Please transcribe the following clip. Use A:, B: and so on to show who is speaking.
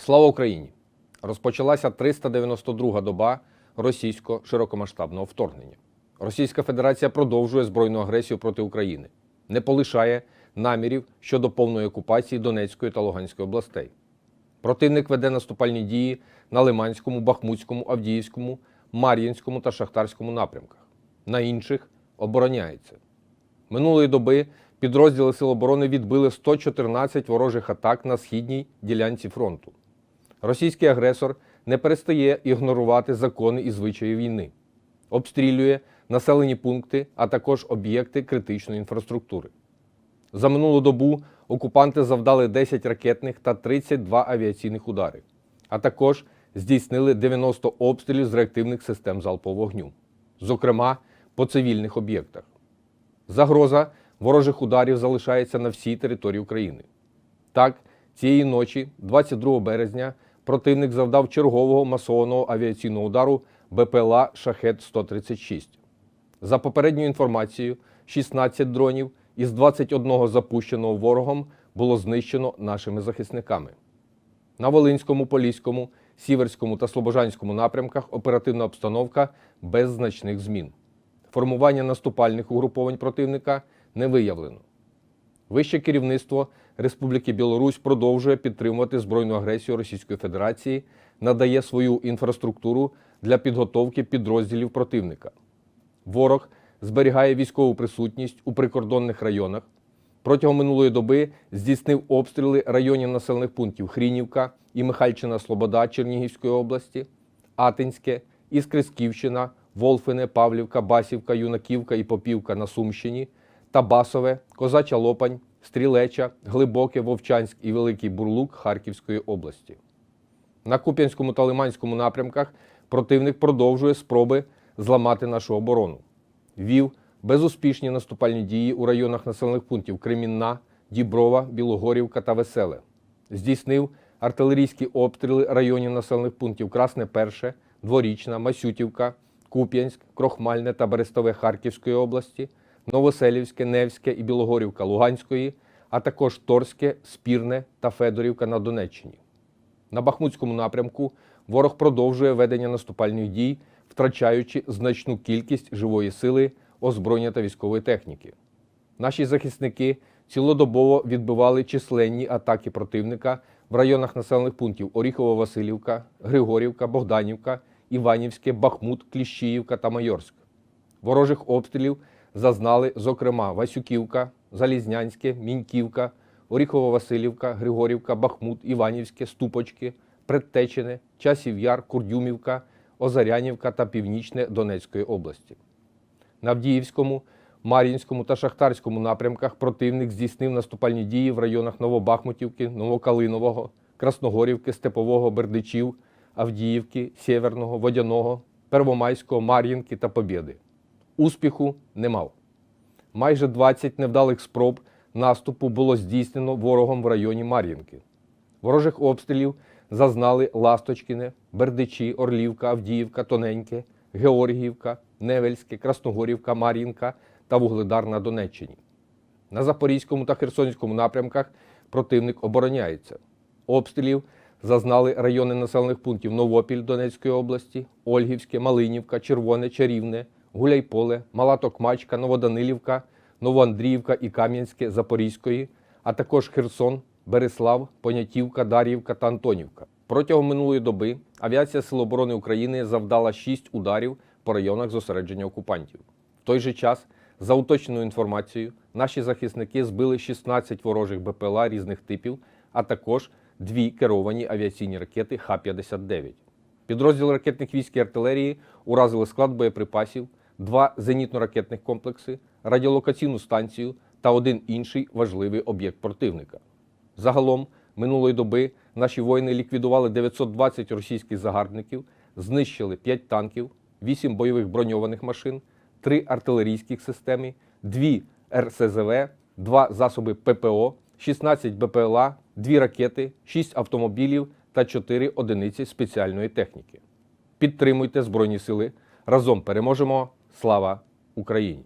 A: Слава Україні! Розпочалася 392-га доба російського широкомасштабного вторгнення. Російська Федерація продовжує збройну агресію проти України, не полишає намірів щодо повної окупації Донецької та Луганської областей. Противник веде наступальні дії на Лиманському, Бахмутському, Авдіївському, Мар'їнському та Шахтарському напрямках. На інших обороняється. Минулої доби підрозділи Сил оборони відбили 114 ворожих атак на східній ділянці фронту. Російський агресор не перестає ігнорувати закони і звичаї війни, обстрілює населені пункти, а також об'єкти критичної інфраструктури. За минулу добу окупанти завдали 10 ракетних та 32 авіаційних удари, а також здійснили 90 обстрілів з реактивних систем залпового вогню, зокрема по цивільних об'єктах. Загроза ворожих ударів залишається на всій території України. Так, цієї ночі, 22 березня, противник завдав чергового масованого авіаційного удару БПЛА Шахет-136. За попередньою інформацією, 16 дронів із 21 запущеного ворогом було знищено нашими захисниками. На Волинському, Поліському, Сіверському та Слобожанському напрямках оперативна обстановка без значних змін. Формування наступальних угруповань противника не виявлено. Вище керівництво Республіки Білорусь продовжує підтримувати збройну агресію Російської Федерації, надає свою інфраструктуру для підготовки підрозділів противника. Ворог зберігає військову присутність у прикордонних районах. Протягом минулої доби здійснив обстріли районів населених пунктів Хрінівка і Михальчина Слобода Чернігівської області, Атинське, Іскрисківщина, Волфине, Павлівка, Басівка, Юнаківка і Попівка на Сумщині, та Басове, Козача Лопань, Стрілеча, Глибоке, Вовчанськ і Великий Бурлук Харківської області. На Куп'янському та Лиманському напрямках противник продовжує спроби зламати нашу оборону. Вів безуспішні наступальні дії у районах населених пунктів Кремінна, Діброва, Білогорівка та Веселе. Здійснив артилерійські обстріли районів населених пунктів Красне Перше, Дворічна, Масютівка, Куп'янськ, Крохмальне та Берестове Харківської області, Новоселівське, Невське і Білогорівка Луганської, а також Торське, Спірне та Федорівка на Донеччині. На Бахмутському напрямку ворог продовжує ведення наступальних дій, втрачаючи значну кількість живої сили, озброєння та військової техніки. Наші захисники цілодобово відбивали численні атаки противника в районах населених пунктів Оріхово-Василівка, Григорівка, Богданівка, Іванівське, Бахмут, Кліщіївка та Майорськ. Ворожих обстрілів зазнали, зокрема, Васюківка, Залізнянське, Міньківка, Оріхово-Василівка, Григорівка, Бахмут, Іванівське, Ступочки, Предтечине, Часів Яр, Курдюмівка, Озарянівка та Північне Донецької області. На Авдіївському, Мар'їнському та Шахтарському напрямках противник здійснив наступальні дії в районах Новобахмутівки, Новокалинового, Красногорівки, Степового, Бердичів, Авдіївки, Сєверного, Водяного, Первомайського, Мар'їнки та Побєди. Успіху не мав. Майже 20 невдалих спроб наступу було здійснено ворогом в районі Мар'їнки. Ворожих обстрілів зазнали Ласточкіне, Бердичі, Орлівка, Авдіївка, Тоненьке, Георгіївка, Невельське, Красногорівка, Мар'їнка та Вугледар на Донеччині. На Запорізькому та Херсонському напрямках противник обороняється. Обстрілів зазнали райони населених пунктів Новопіль Донецької області, Ольгівське, Малинівка, Червоне, Чарівне, Гуляйполе, Мала Токмачка, Новоданилівка, Новоандріївка і Кам'янське Запорізької, а також Херсон, Береслав, Понятівка, Дар'ївка та Антонівка. Протягом минулої доби авіація Сил оборони України завдала 6 ударів по районах зосередження окупантів. В той же час, за уточненою інформацією, наші захисники збили 16 ворожих БПЛА різних типів, а також дві керовані авіаційні ракети Х-59. Підрозділ ракетних військ і артилерії уразили склад боєприпасів, два зенітно-ракетних комплекси, радіолокаційну станцію та один інший важливий об'єкт противника. Загалом минулої доби наші воїни ліквідували 920 російських загарбників, знищили 5 танків, 8 бойових броньованих машин, 3 артилерійських системи, 2 РСЗВ, 2 засоби ППО, 16 БПЛА, 2 ракети, 6 автомобілів та 4 одиниці спеціальної техніки. Підтримуйте Збройні Сили. Разом переможемо. Слава Україні!